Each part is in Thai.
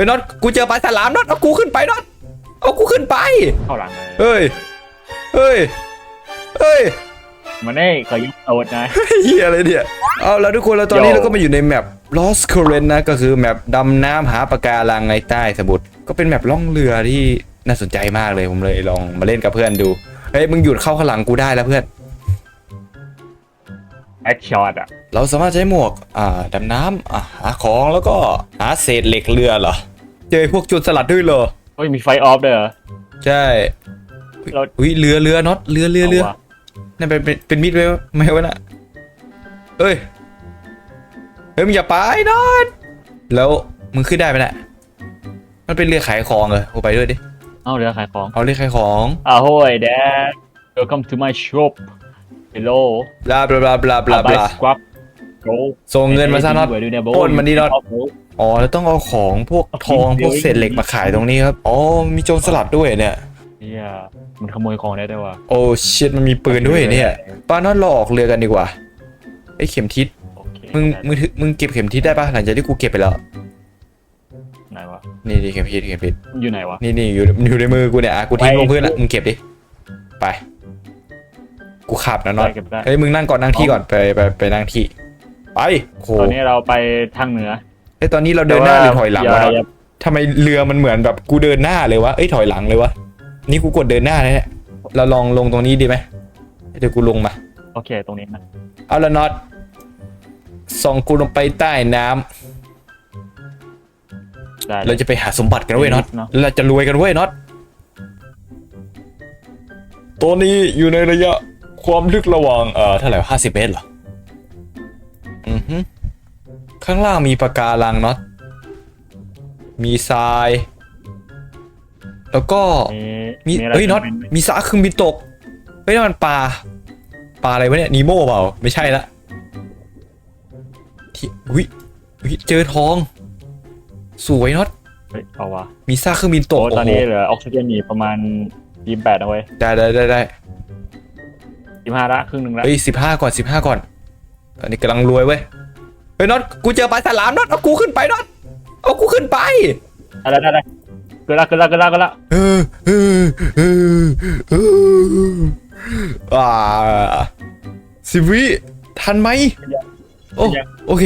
ฮ้ยน็อตกูเจอปลาฉลามน็อตเอากูขึ้นไปน็อตเอากูขึ้นไป เข้าหลังเลยเฮ้ย เฮ้ย เฮ้ยมันได้ขอยุบอาวุธนะเฮียอะไรเนี่ย เอาแล้วทุกคนแล้วตอนนี้โย่เราก็มาอยู่ในแมป Lost Current นะ ก็คือแมปดำน้ำหาปะการังในใต้สมุทร ก็เป็นแมปล่องเรือที่น่าสนใจมากเลยผมเลยลองมาเล่นกับเพื่อนดู เฮ้ยมึงหยุดเข้าข้างหลังกูได้แล้วเพื่อนแอคช็อตอะเราสามารถใช้หมวก อ่าดำน้ำอ่าหาของแล้วก็หาเศษเหล็กเรือเหรอ เจอพวกโจรสลัดด้วยเหรอเฮ้ยมีไฟออฟด้วยเหรอ ใช่เรา อุ้ยเรือเรือน็อตเรือเรือเรือาวะนั่นเป็นเป็นเป็นมิดไว้ไหมไม่ไว้น่ะเฮ้ยเฮ้ยมึงอย่าไปน็อตแล้วมึงขึ้นได้ไหมน่ะมันเป็นเรือขายของเหรอกูไปด้วยดิเอ้าเรือขายของเอาเรือขายของ อ้าวโฮ้ยแดด welcome to my shop hello บลาบลาบลาบลาบลาบลา squab go ส่งเงินมาซะน็อต ปล้นมันดิน็อต อ๋อแล้วต้องเอาของพวกทองพวกเศษเหล็กมาขายตรงนี้ครับ อ๋อมีโจรสลัดด้วยเนี่ยเฮียมันขโมยของได้ด้วยวะโอ้ชิตมันมีปืนด้วยเนี่ยป้าน็อตเราออกเรือกันดีกว่าไอ้เข็มทิศโอเคมึงมึงถือมึงเก็บเข็มทิศได้ปะหลังจากที่กูเก็บไปแล้ว ไหนวะนี่ดิเข็มทิศเข็มทิศมันอยู่ไหนวะ นี่นี่อยู่อยู่ในมือกูเนี่ยอะกูทิ้งลงพื้นละมึงเก็บดิไป กูขับนะน็อตได้เก็บได้ เฮ้ยมึงนั่งก่อนนั่งที่ก่อนไปไปไปนั่งที่ไปโห ตอนนี้เราไปทางเหนือ เอ้ยตอนนี้เราเดินหน้าหรือถอยหลังะอย่าวอคย่ารับทำไมเรือมันเหมือนแบบกูเดินหน้าเลยวะเอ้ยถอยหลังเลยวะนี่กูกดเดินหน้าเลยเนี่ยเราลองลงตรงนี้ดีไหมเดี๋ยวกูลงมาโอเคตรงนี้นะเอาละน็อตส่องกูลงไปใต้น้ำได้เราจะไปหาสมบัติกันเว้ยน็อตเนอะแล้วเราจะรวยกันเว้ยน็อตตัวนี้อยู่ในระยะความลึกระหว่างเอ่อเท่าไหร่ห้าสิบเมตรเหรออือฮึ ข้างล่างมีปะการังน็อตมีทราย แล้วก็มีะไรเฮ้ยน็อตเป็นมีซากเครื่องบินตกเฮ้ยนั่นมันปลาปลาอะไรวะเนี่ยนีโม่เปล่าไม่ใช่ละที่อุ้ยอุ้ยเจอทอง สวยน็อตเฮ้ยเอาวะมีซากเครื่องบินตโอ้กตอนโอ้นี้โหเหลือออกซิเจนอยู่ประมาณยี่สิบแปดนะเว้ยได้ได้ได้ได้ยี่ห้าละครึ่งหนึ่งละเฮ้ยสิบห้าก่อนสิบห้าก่อนตอนนี้กำลังรวยเว้ยเฮ้ยน็อตกูเจอปลาฉลามน็อตเอากูขึ้นไปน็อตเอากูขึ้นไปอะไรได้ได้เกิดละเกิดละเกิดละเกิดละเออเออเออเอออ่าสิบวิทันไหมโอ้โอเค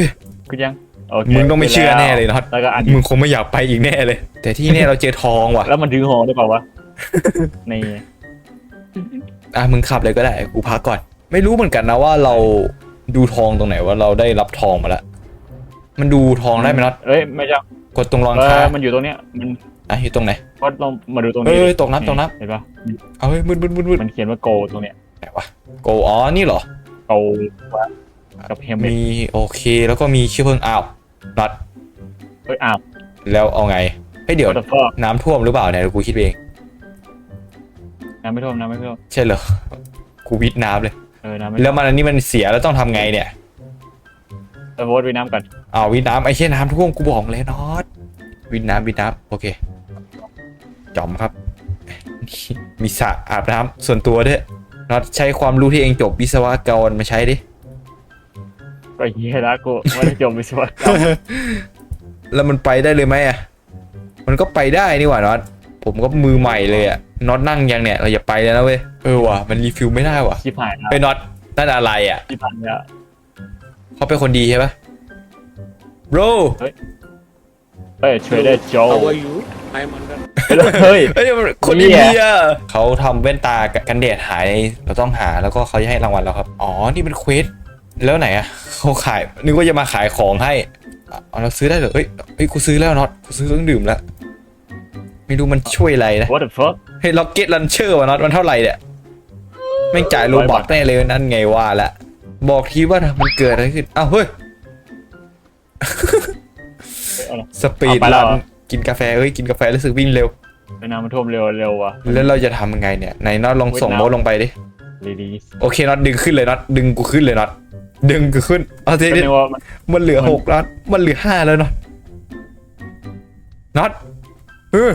คือยังโอเคมึงต้องไม่เชื่อแน่เลยน็อตแล้วก็อันมึงคงไม่อยากไปอีกแน่เลย แต่ที่เนี่ยเราเจอทองว่ะ แล้วมันดึงหอได้เปล่าวะในอะมึงขับเลยก็ได้กูพักก่อน ไม่รู้เหมือนกันนะว่าเรา ดูทองตรงไหนว่าเราได้รับทองมาแล้วมันดูทองได้ไหมน็อตเอ้ยไม่ใช่กดตรงรองเอเท้าอมันอยู่ตรงเนี้ยมันอะอยู่ตรงไหนก็ลองมาดูตรงนี้เอ้ยดิตกน้ำตกน้ำเห็นปะเอาเฮ้ยมืดมืดมืดมืดมันเขียนว่าโกตรงเนี้ยไหนวะโกอ๋อนี่เหรอ โกกับเฮมเมตมีโอเคแล้วก็มีเชื้อเพลิงอ้าวน็อตเฮ้ยอ้าวแล้วเอาไงเฮ้ยเดี๋ยว what the fuck น้ำท่วมหรือเปล่าเนี่ยเดี๋ยวกูคิดเอง น้ำไม่ท่วมน้ำไม่ท่วมใช่เหรอ กูวิทน้ำเลย เออน้ำไม่แล้วมันอันนี้มันเสียแล้วต้องทำไงเนี่ยเออโวตไว้น้ำก่อนอ้าววิทน้ำไอ้เช่น้ำท่วมกูบอกเลยน็อตวิทน้ำวิทน้ำโอเคจอมครับ มีสระอาบน้ำส่วนตัวด้วยน็อตใช้ความรู้ที่เองจบวิศวกรมาใช้ดิ ก็เฮียละกูไม่ได้จบวิศวกรรมแล้วมันไปได้เลยไหมอะ มันก็ไปได้นี่หว่าน็อตผมก็มือใหม่เลยอะ น็อตนั่งยังเนี่ยเราอย่าไปเลยนะเว้ยเออว่ะมันรีฟิลไม่ได้ว่ะชิบหายแล้วไปน็อตนั่นอะไรอะชิบหายแล้ว เขาเป็นคนดีใช่ปะ bro เฮ้ยเทรดเดอร์โจ How are you? I'm under. เฮ้ย เฮ้ยมันคนอินเดียเขาทำแว่นตากันแดดหายเราต้องหาแล้วก็เขาจะให้รางวัลเราครับ อ๋อ นี่เป็นเควสแล้วไหนอะเขาขายนึกว่าจะมาขายของให้อะเอาเราซื้อได้เหรอเฮ้ยเฮ้ยกูซื้อแล้วน็อตกูซื้อเครื่องดื่มแล้วไม่รู้มันช่วยอะไรนะ what the fuck เฮ้ยล็อกเก็ตลันเชอร์วะน็อตมันเท่าไหร่เนี่ยแม่งจ่ายโลบักแน่เลยนั่นไงว่าละ บอกทีว่ามันเกิดอะไรขึ้นอ้าวเฮ้ยเฮ้ยเอาละสปีดเอาไปแล้รัวนเหรอกินกาแฟเอ้ยกินกาแฟรู้สึกวิ่งเร็วไปน้ำมันท่วมเร็วเร็วว่ะแล้วเราจะทำยังไงเนี่ยไหนน็อตลองส่งเวียดนามโน้ตลงไปดิรีดีสโอเคน็อตดึงขึ้นเลยน็อตดึงกูขึ้นเลยน็อตดึงกูขึ้นเอาทีก็นี้นึกว่ามันมันเหลือมันหกน็อตมันเหลือห้าแล้วน็อตน็อตเออ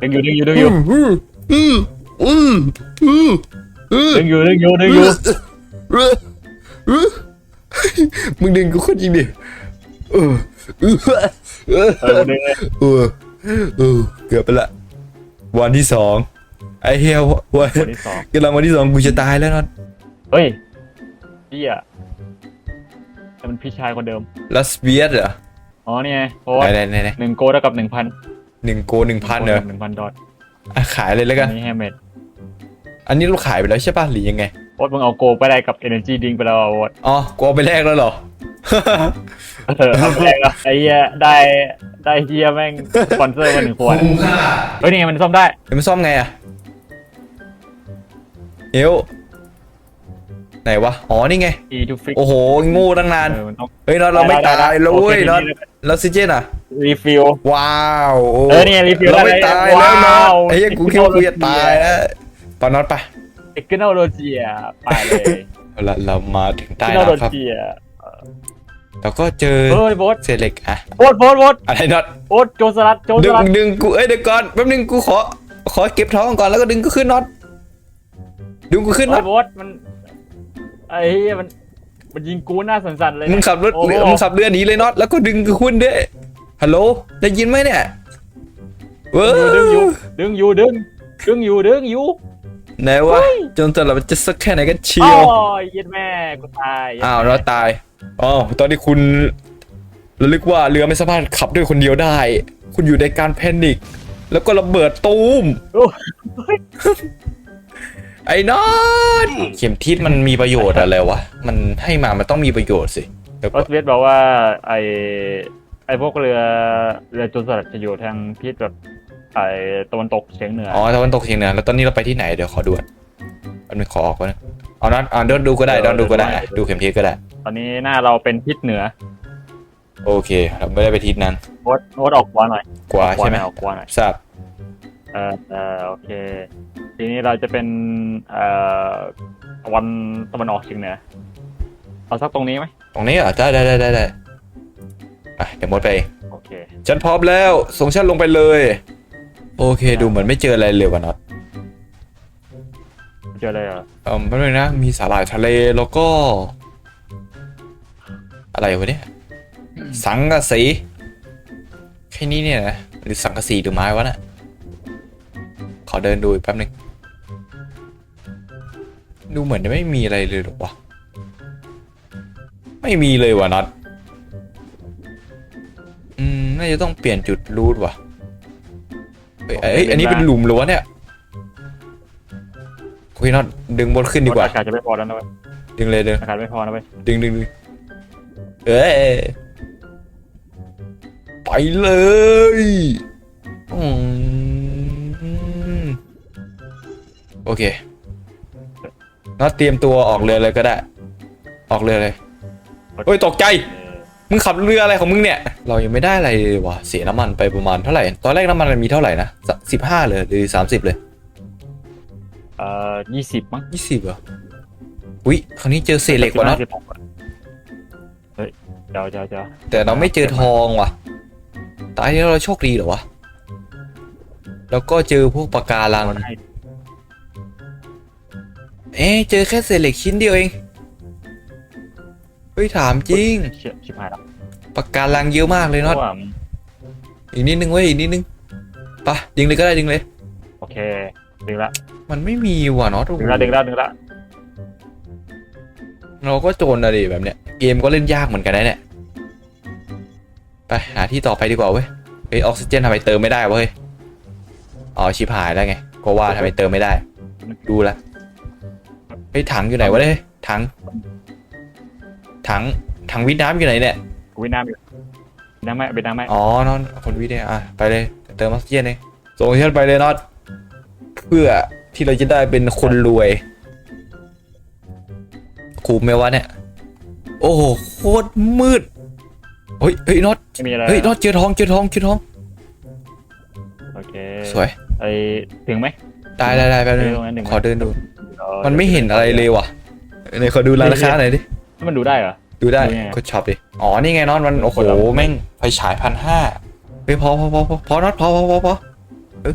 ดึงอยู่ดึงอยู่ดึงอยู่อืมอืมอืมอืมอืมดึงอยู่ดึงอยู่ดึงอยู่มึงดึงกูขึ้นจริงดิเออเออเออเออดึงเลยเออเออเกือบไปละ วันที่สองไอ้เฮียวันคนที่สองกำลังวันที่สองกูจะตายแล้วนอนเฮ้ยเฮียแต่มันพี่ชายคนเดิมลัสเวียสเหรออ๋อนี่ไงโค้ไหนดไหนไหนไหนหนึ่งโกเท่ากับหนึ่งพัน หนึ่งโกหนึ่งพันเหรอหนึ่งพันดอทอะขายเลยแล้วกันอันนี้แฮมเมดอันนี้เราขายไปแล้วใช่ป่ะหรือยังไงโค้ดมึงเอาโกไปได้กับ Energy Drink ไปแล้วอะโค้ดอ๋อกูเอาไปแลกแล้วเหรอเออเอาไปแรกแล้วไอ้เหี้ยได้ได้เหี้ยแม่งสปอนเซอร์มาหนึ่งขวดเฮ้ยนี่ไงมันซ่อมได้เดี๋ยวมันซ่อมไงอะเอว ไหนวะ อ๋อ นี่ไง E to fix โอ้โหโง่ตั้งนาน เออมันต้อง เฮ้ยน็อตเราไม่ตายแล้วเว้ยน็อตแล้วซิเจนอะรีฟิลว้าวโเออเนี่ย refill เราไม่ได้ตายแล้วน็อว้าวตไอ้เหี้ยกูคิดว่ากูจะตายแล้วปอนน็อตไปเทคโนโลยีอะไปเลยเอาละเรามาถึงเทใต้คโนโลน้ำครับยีอะแล้วก็เจอเฮ้ยโบสเศษเหล็กอะโบสโบสโบสอะไรน็อต โบสโจรสลัดโจรดึสงลัดดึงกูเอ้ยเดี๋ยวก่อนแป๊บนึงกูขอขอเก็บท้องก่อนแล้วก็ดึงกูขึ้นน็อตดึงกูขึ้นน็เฮ้อยตโบสมัน ไอ้เหี้ยมันมันยิงกูหน้าสั่นๆเลยมึงขับรถโอ้โหมึงขับเรือหนีเลยน็อตแล้วก็ดึงกูขึ้นด้วยฮัลโหลได้ยินไหมเนี่ยเว้ยดึงอยู่ดึงอยู่ดึงดึงอยู่ดึงอยู่ไหนวะจนตลอดมันจะสักแค่ไหนกันเชีโอ้ยว ยเย็ดแม่กูตายอ้าวน็อตตายอ๋อตอนนี้คุณระลึกว่าเรือไม่สามารถขับด้วยคนเดียวได้ คุณอยู่ในการแพนิคแล้วก็ระเบิดตูมโอ้ย ไอ้น็อตเข็มทิศมันมีประโยชน์อะไรวะ มันให้มามันต้องมีประโยชน์สิเดี๋ยวรสเวทบอกว่าไอไอพวกเรือเรือโจรสลัดจะอยู่ทางทิศแบบไอตะวันตกเฉียงเหนืออ๋อตะวันตกเฉียงเหนือแล้วตอนนี้เราไปที่ไหนเดี๋ยวขอดูก่อนอันนึงขอออกก่อนนะเอาน็อตอ่าเดินดูก็ได้เดินดูก็ได้อะดูเข็มทิศก็ได้ ตอนนี้หน้าเราเป็นทิศเหนือโอเคเราไม่ได้ไปทิศนั้นโคตโคตออกขวาหน่อยกว่าใช่ไหมออกขวาหน่อยทราบ เออเออโอเค ทีนี้เราจะเป็นเอ่อตะวันตะวันออกเฉียงเหนือเอาสักตรงนี้ไหมตรงนี้เหรอได้ได้ได้ได้ได้อะเดี๋ยวมดไปเองโอเค ฉันพร้อมแล้วส่งฉันลงไปเลย โอเค ดูเหมือนไม่เจออะไรเลยวะน็อตเจออะไรเหรอเออไม่เป็นไรนะ มีสาหร่ายทะเลแล้วก็ อะไรวะเนี่ย สังกะสี แค่นี้เนี่ยนะหรือสังกะสีหรือไม้วะน่ะ ขอเดินดูอีกแป๊บนึง ดูเหมือนจะไม่มีอะไรเลยหรอวะ ไม่มีเลยวะน็อตอืม น่าจะต้องเปลี่ยนจุดรูทว่ะเฮ้ยเอ้ยอันนี้เป็นหลุมเหรอวะเนี่ยคุยน็อตดึงบนขึ้นดีกว่า อากาศจะไม่พอแล้วนะเว้ย ดึงเลยดึงอากาศไม่พอนะเว้ย ดึงดึงดึงเอ้ย ไปเลยอืม โอเคน็อตเตรียมตัวออกเรือเลยก็ได้ ออกเรือเลยโอ้ยตกใจเออมึงขับเรืออะไรของมึงเนี่ย เรายังไม่ได้อะไรเลยวะเสียน้ำมันไปประมาณเท่าไหร่ ตอนแรกน้ำมันมันมีเท่าไหร่นะสิบห้าเลยหรือสามสิบเลยเอ่อยี่สิบมั้งยี่สิบเหรออุ้ยคราวนี้เจอเศษเหล็กว่ะน็อต16อะเฮ้ยเจ้าเจ้าเจ้าแต่เราไม่เจอทองว่ะ ตายแล้วเราโชคดีเหรอวะ แล้วก็เจอพวกปะการังให้ เอ๊ะเจอแค่เศษเหล็กชิ้นเดียวเอง เฮ้ย ถามจริง เชี่ยชิบหายแล้วปะการังเยอะมากเลยน็อตเพราะว่าอีกนิดนึงเว้ย อีกนิดนึงไปะดึงเลยก็ได้ดึงเลย โอเค ดึงละ มันไม่มีว่ะน็อตโอ้โหดึงละ ดึงละ ดึงละ เราก็โจรอะดิแบบเนี้ย เกมก็เล่นยากเหมือนกันนะเนี่ย ไปหาที่ต่อไปดีกว่าเว้ย เฮ้ยออกซิเจนทำไมเติมไม่ได้วะเฮ้ย อ๋อชิบหายแล้วไง ก็ว่าทำไมเติมไม่ได้ ดูละ เฮ้ยถังอยู่ไหนวะเนี่ยถัง ถังถังวิทน้ำอยู่ไหนเนี่ยกูวิน้ำอยู่น้ำไหมเป็นน้ำไหมอ๋อนอนคนวิทเนี่ยอะไปเลยเติมออกซิเจนเลยส่งเชืนไปเลยน็อตเพื่อที่เราจะได้เป็นคนรวยคุ้มไหมวะเนี่ย โอ้โหโคตรมืดเฮ้ยเฮ้ยน็อตไม่มีอะไรเฮ้ยน็อตเจอทองเจอทองเจอทองโอเคสวยไอถึงไหมได้ได้ได้แป๊บนึงเออตรงนั้นหนึ่งขอเดินดูออ มันไม่เห็นอะไรเลยว่ะไหนขอดูร้านค้าหน่อยดิ มันดูได้เหรอ ดูได้ดูไงกดช็อปดิ อ๋อ นี่ไงน็อตมัน โอ้โหกดแล้วแม่งไฟฉายพันห้าเฮ้ยพอพอพอพอพอน็อตพอพอพอพอเออ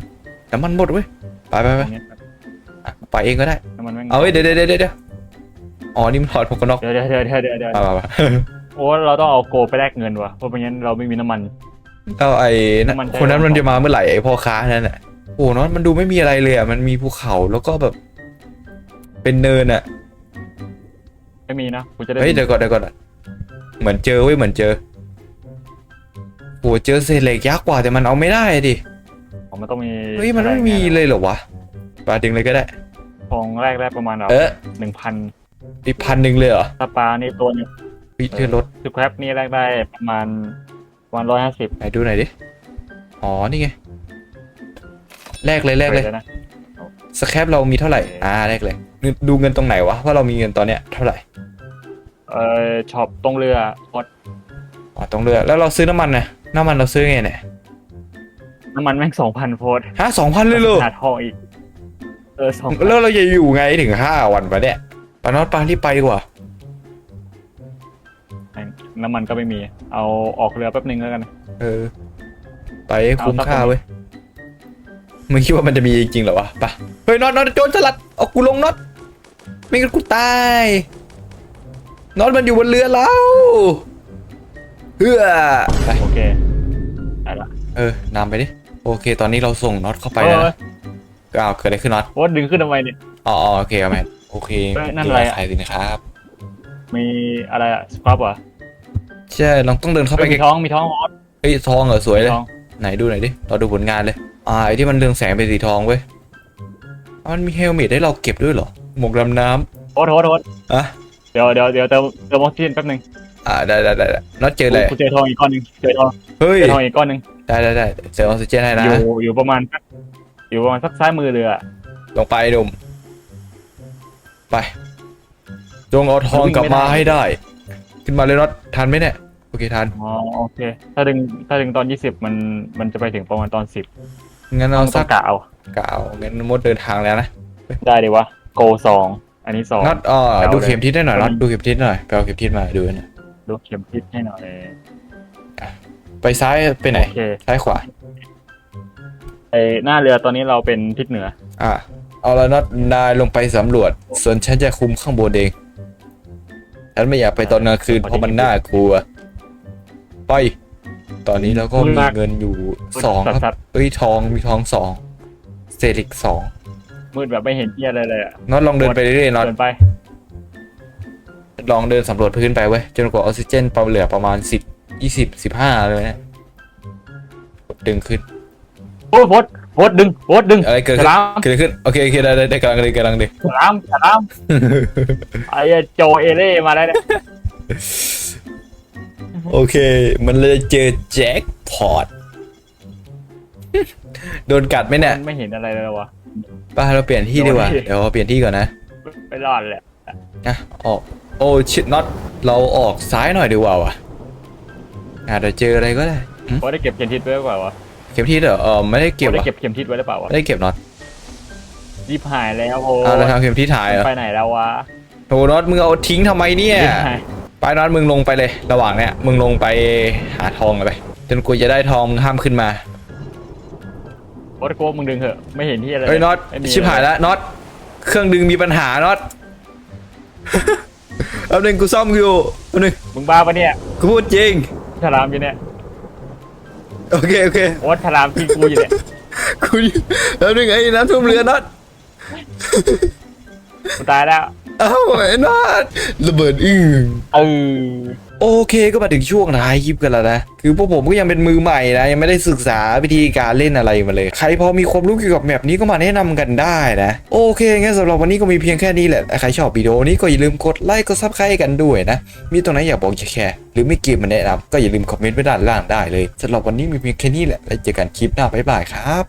น้ำมันหมดเว้ย ไปไปไปตรงนี้อะไปเองก็ได้น้ำมันแม่งเอาเว้ยเดี๋ยวเดี๋ยวเดี๋ยวเดี๋ยวอ๋อ นี่มันถอดหมวกกันน็อก เดี๋ยวเดี๋ยวเดี๋ยวเดี๋ยวเดี๋ยวมามามาโอ้เราต้องเอาโกไปแลกเงินวะเพราะไม่งั้นเราไม่มีน้ำมันแล้วไอ้นั่นมันใช้คนนั้นวันมันสองจะมาเมื่อไหร่ไอ้พ่อค้านั่นน่ะโอ้โหน็อตมันดูไม่มีอะไรเลยอะ มันมีภูเขาแล้วก็แบบ เป็นเนินอะไม่มีนะกูจะได้เฮ้ยเดี๋ยวก่อนเดี๋ยวก่อนเหมือนเจอเว้ยเหมือนเจอโอ้เจอเศษเหล็กยักษ์กว่าแต่มันเอาไม่ได้ดิของมันต้องมีเฮ้ยมันไม่มีเลยเหรอวะปลาดึงเลยก็ได้ของแรกแรกประมาณแบบเออหนึ่งพันอีกพันหนึ่งเลยเหรอถ้าปลานี่ตัวหนึงวิเจอรถสครับนี่แรกได้ประมาณวันร้อยห้าสิบไหนดูหน่อยดิอ๋อนี่ไงแลกเลยแลกเลยนะสแครปเรามีเท่าไหร่โอเคอ่าแลกเลย ดูเงินตรงไหนวะว่าเรามีเงินตอนเนี้ยเท่าไหร่เออช็อปตรงเรือพดอ๋อตรงเรือแล้วเราซื้อน้ำมันนะน้ำมันเราซื้อไงเนี่ยน้ำมันแม่งสองพันโพดฮะสองพันเลยเหรอหาทองอีกเออสองแล้วเราจะอยู่ไงถึงห้าวันปะเนี่ยปานอตปารีบไปดีกว่าน้ำมันก็ไม่มี เอาออกเรือแป๊บนึงแล้วกัน เออ ไปให้คุ้มเอาสักค่าคนเว้ยมึงคิดว่ามันจะมีจริงๆเหรอวะไปเฮ้ยน็อตน็อตโจรสลัดเอากูลงน็อต ไม่งั้นกูตายน็อตมันอยู่บนเรือเราเฮือไปโอเคได้ละเออนำไปดิโอเค ตอนนี้เราส่งน็อตเข้าไปเอแล้วอนะอ้าวเกิดอะไรขึ้นน็อตโพดดึงขึ้นทำไมเนี่ย อ๋ออ๋อโอเคครับแมนโอเคเอ้ยนั่นอะไรอะ ขายสินค้าครับมีอะไรอะสครับเหรอใช่เราต้องเดินเข้าไปเอ้ยมีใกล้ท้องมีท้องโพดเฮ้ยทองเหรอสวยเลย ท้องไหนดูหน่อยดิ เราดูผลงานเลย อ่าไอที่มันเรืองแสงเป็นสีทองเว้ยอะมันมีเฮลเมตให้เราเก็บด้วยเหรอ หมวกดำน้โพดโพดโพดำอะเดี๋ยวเดี๋ยวเดี๋ยวเติมเติมออกซิเจนแป๊บนึงอ่าได้ได้ได้ได้น็อตเจออะไรกูเจอทองอีกก้อนหนึงเจอทองเฮ้ยเจอทองอีกก้อนหนึงได้ได้ได้เจอออกซิเจนให้นะอยู่อยู่ประมาณสักอยู่ประมาณสักซ้ายมือเรือลงไปดมไปจงเอาทองกลับมาให้ได้ ขึ้นมาเลยน็อตทันไหมเนี่ยโอเคทันอ๋อโอเค ถ้าดึงถ้าดึงตอนยี่สิบมันมันจะไปถึงประมาณตอนสิบงั้นต้เอาองสักะเอากะเอางั้นมดเดินทางแล้วนะได้ดีวะ โกสองอันนี้สองน็อตอ่าเอาเลยดูเข็มทิศได้หน่อยน็อตเอาเลยดูเข็มทิศหน่อยไปเอาเข็มทิศมาดูหน่อยดูเข็มทิศให้หน่อยไปซ้ายไปไหน โอเคซ้ายขวา ไอหน้าเรือตอนนี้เราเป็นทิศเหนือ อะ เอาละน็อตนายลงไปสำรวจ ส่วนฉันจะคุมข้างบนเอง ฉันไม่อยากไปตอนกลางคืนเพราะมันน่ากลัว ไป ตอนนี้เราก็มีเงินอยู่สองครับสัตว์เอ้ยทองมีทองสองเศษอีกสอง มืดแบบไม่เห็นเหี้ยอะไรเลยอะน็อตลองเดินไปเรื่อยๆน็อตเดินไปลองเดินสำรวจพื้นไปเว้ยจนกว่าออกซิเจนปเหลือประมาณสิบยี่สิบสิบห้าเลยนะกดดึงขึ้นโอ้ยโพดโพดดึงโพดดึงอะไรเกิดฉขึ้นลามเกิดขึ้นโอเคโอเคได้ได้ได้กำลังเลยกำลังเลย ฉลามฉลามไอ้โจเอเล่มาแล้วเนี่ยโอเค มันเลยเจอแจ็คพอต โดนกัดไหมเนี่ยมันไม่เห็นอะไรเลยวะ ป้าเราเปลี่ยนที่ดีกว่าโดนดิเดี๋ยวเราเปลี่ยนที่ก่อนนะไม่รอดเลยอะออกโอ้ชิดน็อตเราออกซ้ายหน่อยดีกว่าวะอาจจะเจออะไรก็ได้หึโพดได้เก็บเข็มทิศไว้หรือเปล่าวะเข็มทิศเหรอเออไม่ได้เก็บโพดได้วะเก็บเข็มทิศไว้หรือเปล่าวะไม่ได้เก็บน็อตรีบหายแล้วโพอ้าวเราทำเข็มทิศหายเหรอไปไหนแล้ววะโอ้น็อตมึงเอาทิ้งทำไมเนี่ยรีบหายไปน็อตมึงลงไปเลย ระหว่างเนี้ยมึงลงไปหาทองกันไปจนกูจะได้ทองมึงห้ามขึ้นมา โพดโก้มึงดึงเถอะไม่เห็นที่อะไรเฮ้ยน็อตไม่มีชิบหายแล้วน็อตเครื่องดึงมีปัญหาน็อตเอาหนึ่งกูซ่อมอยู่เอาหนึ่งมึงบ้าปะเนี่ยกูพูดจริงฉลามอยู่เนี่ยโอเคโอเคโพดฉลามทิ้งกูอยู่เนี่ยกูเอาหนึ่งไอ้น้ำท่วมเรือน็อตกูตายแล้วเอ้าไอ้น็อตระเบิดอึ้งเออ โอเคก็มาถึงช่วงท้ายคลิปกันแล้วนะ คือพวกผมก็ยังเป็นมือใหม่นะ ยังไม่ได้ศึกษาวิธีการเล่นอะไรมาเลย ใครพอมีความรู้เกี่ยวกับแมปนี้ก็มาแนะนำกันได้นะ โอเคงั้นสำหรับวันนี้ก็มีเพียงแค่นี้แหละ ใครชอบวิดีโอนี้ก็อย่าลืมกดไลค์กดซับสไครต์กันด้วยนะ มีตรงไหนอยากบอกอยากแชร์หรือไม่เกมมาแนะนำก็อย่าลืมคอมเมนต์ไว้ด้านล่างได้เลยสำหรับวันนี้มีเพียงแค่นี้แหละแล้วเจอกันคลิปหน้าบ๊ายบายครับ